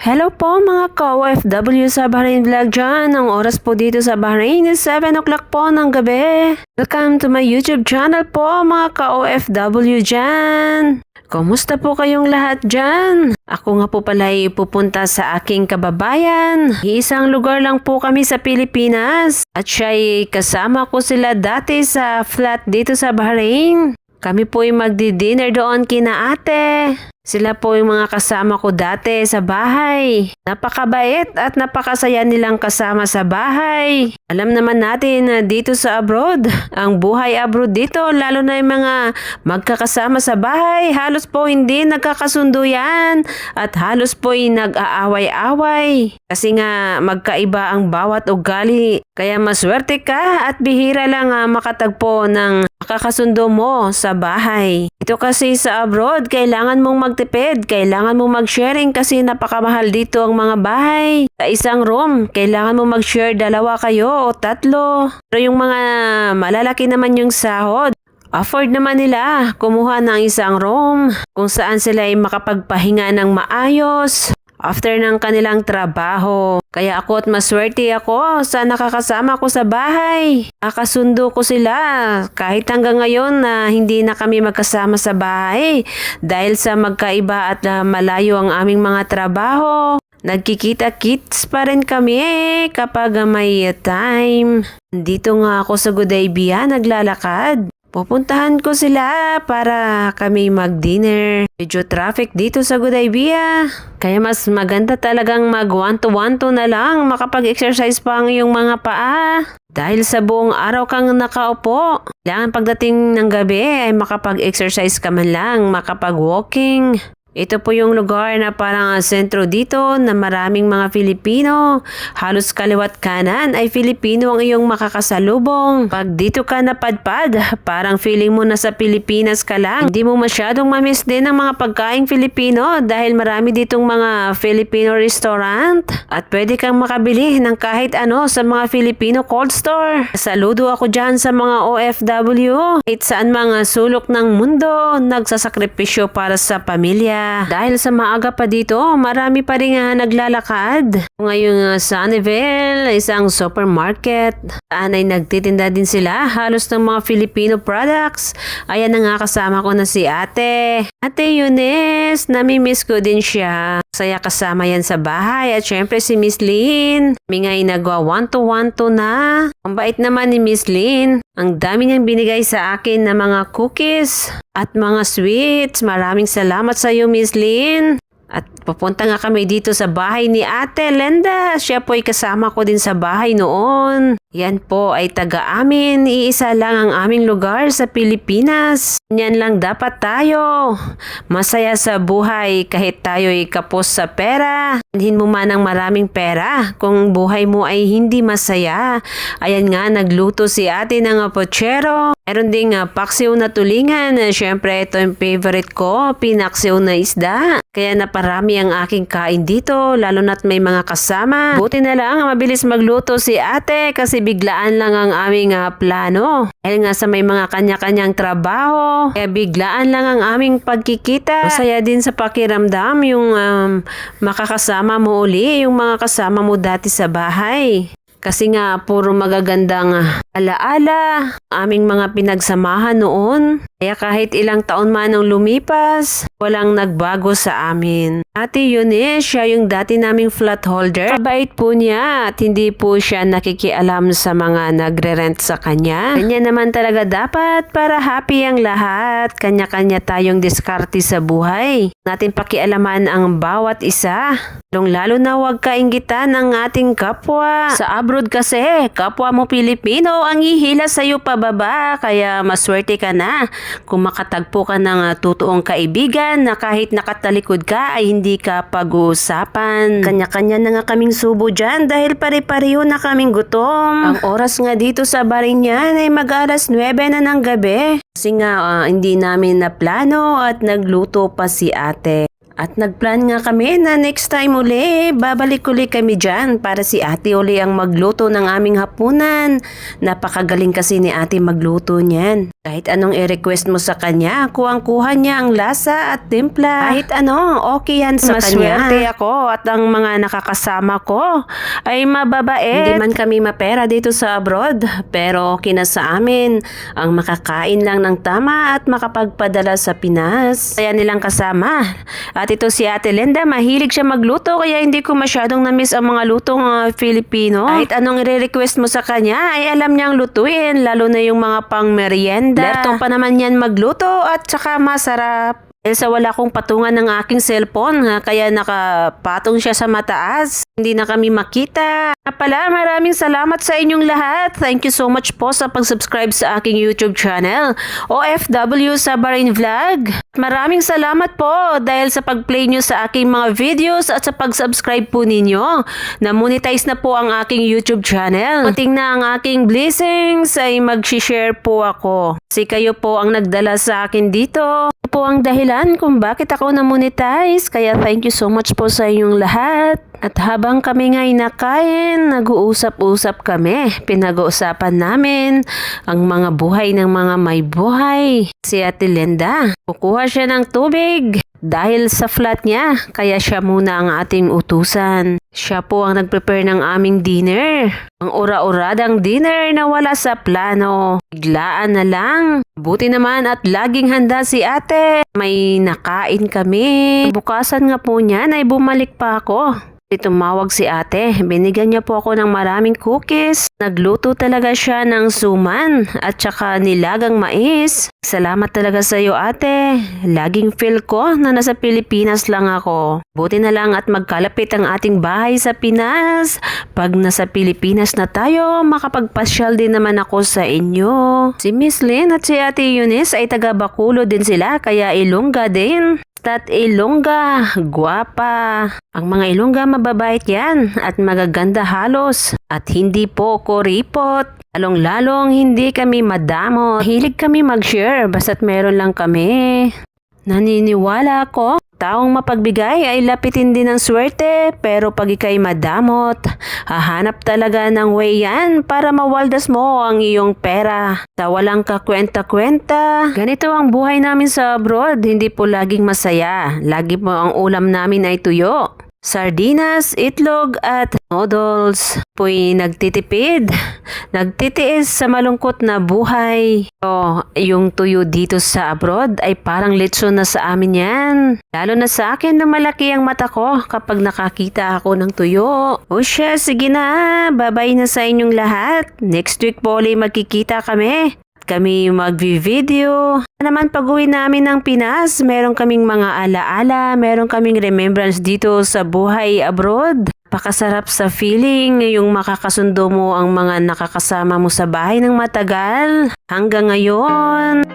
Hello po mga ka-OFW sa Bahrain Vlog dyan. Ang oras po dito sa Bahrain is 7 o'clock po ng gabi. Welcome to my YouTube channel po mga ka-OFW dyan. Kumusta po kayong lahat dyan? Ako nga po pala ay pupunta sa aking kababayan. Isang lugar lang po kami sa Pilipinas. At siya ay kasama ko sila dati sa flat dito sa Bahrain. Kami po ay magdi-dinner doon kina ate. Sila po yung mga kasama ko dati sa bahay. Napakabait at napakasaya nilang kasama sa bahay. Alam naman natin na dito sa abroad, ang buhay abroad dito, lalo na yung mga magkakasama sa bahay, halos po hindi nagkakasundo yan at halos po ay nag-aaway-away. Kasi nga magkaiba ang bawat ugali. Kaya maswerte ka at bihira lang ah, makatagpo ng makakasundo mo sa bahay. Ito kasi sa abroad, kailangan mong magtipid, kailangan mong mag-sharing kasi napakamahal dito ang mga bahay. Sa isang room, kailangan mo mag-share dalawa kayo o tatlo. Pero yung mga malalaki naman yung sahod, Afford naman nila kumuha ng isang room kung saan sila ay makapagpahinga ng maayos after ng kanilang trabaho. Kaya ako at maswerte ako sa nakakasama ko sa bahay. Akasundo ko sila kahit hanggang ngayon na hindi na kami magkasama sa bahay dahil sa magkaiba at ah, malayo ang aming mga trabaho. Nagkikita-kits pa rin kami eh, kapag may time. Dito nga ako sa Gudaybia naglalakad. Pupuntahan ko sila para kami mag-dinner. Medyo traffic dito sa Gudaybia. Kaya mas maganda talagang mag one to one to na lang makapag-exercise pa ang iyong mga paa. Dahil sa buong araw kang nakaupo, kailangan pagdating ng gabi ay makapag-exercise ka man lang, makapag-walking. Ito po yung lugar na parang sentro dito na maraming mga Filipino. Halos kaliwat kanan ay Filipino ang iyong makakasalubong. Pag dito ka napadpad, parang feeling mo na sa Pilipinas ka lang. Hindi mo masyadong mamiss din ang mga pagkaing Filipino dahil marami ditong mga Filipino restaurant. At pwede kang makabili ng kahit ano sa mga Filipino cold store. Saludo ako dyan sa mga OFW. Kahit saan mga sulok ng mundo, nagsasakripisyo para sa pamilya. Dahil sa maaga pa dito, marami pa rin nga naglalakad. Ngayong uh, Sunnyville, isang supermarket. Saan ay nagtitinda din sila halos ng mga Filipino products. Ayan na nga kasama ko na si ate. Ate Eunice, namimiss ko din siya. Saya kasama yan sa bahay at syempre si Miss Lynn. Kami nga nagwa one to one to na. Ang bait naman ni Miss Lynn. Ang dami niyang binigay sa akin na mga cookies at mga sweets. Maraming salamat sa iyo Miss Lynn. At pupunta nga kami dito sa bahay ni Ate Lenda. Siya po ay kasama ko din sa bahay noon. Yan po ay taga-amin. Iisa lang ang aming lugar sa Pilipinas. Yan lang dapat tayo. Masaya sa buhay kahit tayo ay kapos sa pera. Hindi mo man ang maraming pera kung buhay mo ay hindi masaya. Ayan nga, nagluto si ate ng pochero. Meron ding uh, paksiw na tulingan. Siyempre, ito yung favorite ko, pinaksiw na isda. Kaya naparami ang aking kain dito, lalo na't may mga kasama. Buti na lang, mabilis magluto si ate kasi biglaan lang ang aming uh, plano. Dahil nga sa may mga kanya-kanyang trabaho, kaya biglaan lang ang aming pagkikita. Masaya din sa pakiramdam yung um, makakasama mo uli, yung mga kasama mo dati sa bahay. Kasi nga, puro magagandang alaala, aming mga pinagsamahan noon. Kaya kahit ilang taon man ang lumipas, walang nagbago sa amin. Ate Eunice, siya yung dati naming flat holder. Kabait po niya at hindi po siya nakikialam sa mga nagre-rent sa kanya. Kanya naman talaga dapat para happy ang lahat. Kanya-kanya tayong diskarte sa buhay. Natin pakialaman ang bawat isa. Lalo na huwag kaingitan ang ating kapwa. Sa abroad kasi, kapwa mo Pilipino ang ihila sa'yo pababa. Kaya maswerte ka na kung makatagpo ka ng uh, totoong kaibigan na kahit nakatalikod ka ay hindi ka pag-uusapan. Kanya-kanya na nga kaming subo dyan dahil pare-pareho na kaming gutom. Ang oras nga dito sa Barinyan ay mag-alas 9 na ng gabi. Kasi nga uh, hindi namin na plano at nagluto pa si ate. At nagplan nga kami na next time uli, babalik uli kami dyan para si ate uli ang magluto ng aming hapunan. Napakagaling kasi ni ate magluto niyan. Kahit anong i-request mo sa kanya, kuwang-kuha niya ang lasa at timpla. Kahit ano, okay yan sa kanya. Maswerte ako at ang mga nakakasama ko ay mababait. Hindi man kami mapera dito sa abroad, pero okay na sa amin ang makakain lang ng tama at makapagpadala sa Pinas. Kaya nilang kasama. At ito si Ate Linda, mahilig siya magluto kaya hindi ko masyadong na-miss ang mga lutong ah, Filipino. Kahit anong i-request mo sa kanya ay alam niyang lutuin, lalo na yung mga pang merienda. Lertong pa naman yan magluto at saka masarap. Dahil sa wala kong patungan ng aking cellphone, ha, kaya nakapatong siya sa mataas. Hindi na kami makita. Nga pala, maraming salamat sa inyong lahat. Thank you so much po sa pag-subscribe sa aking YouTube channel, OFW Sabarin Vlog. Maraming salamat po dahil sa pag-play nyo sa aking mga videos at sa pag-subscribe po ninyo. Na-monetize na po ang aking YouTube channel. Pating na ang aking blessings ay mag-share po ako. Kasi kayo po ang nagdala sa akin dito. Ito po ang dahilan kung bakit ako na-monetize. Kaya thank you so much po sa inyong lahat. At habang kami nga'y nakain, nag-uusap-usap kami. Pinag-uusapan namin ang mga buhay ng mga may buhay. Si Ate Linda, kukuha siya ng tubig. Dahil sa flat niya, kaya siya muna ang ating utusan. Siya po ang nag-prepare ng aming dinner. Ang ura-uradang dinner na wala sa plano. Biglaan na lang. Buti naman at laging handa si ate. May nakain kami. Bukasan nga po niyan ay bumalik pa ako. Tumawag si ate. Binigyan niya po ako ng maraming cookies. Nagluto talaga siya ng suman at saka nilagang mais. Salamat talaga sa iyo ate. Laging feel ko na nasa Pilipinas lang ako. Buti na lang at magkalapit ang ating bahay sa Pinas. Pag nasa Pilipinas na tayo, makapagpasyal din naman ako sa inyo. Si Miss Lynn at si ate Eunice ay taga Bacolod din sila kaya Ilongga din. Tat Ilongga, guwapa. Ang mga Ilongga mababait yan at magaganda halos. At hindi po kuripot. Lalong-lalong hindi kami madamo. Hilig kami mag-share basta't meron lang kami. Naniniwala ako, taong mapagbigay ay lapitin din ng swerte pero pag ikay madamot, hahanap talaga ng way yan para mawaldas mo ang iyong pera. Sa walang kakwenta-kwenta, ganito ang buhay namin sa abroad, hindi po laging masaya. Lagi po ang ulam namin ay tuyo. Sardinas, itlog at noodles. Po'y nagtitipid. Nagtitiis sa malungkot na buhay. O, yung tuyo dito sa abroad ay parang litson na sa amin yan. Lalo na sa akin na malaki ang mata ko kapag nakakita ako ng tuyo. O siya, sige na. Babay na sa inyong lahat. Next week po ulit magkikita kami kami magvi-video. Naman pag uwi namin ng Pinas, meron kaming mga alaala, meron kaming remembrance dito sa buhay abroad. Pakasarap sa feeling yung makakasundo mo ang mga nakakasama mo sa bahay ng matagal. Hanggang ngayon,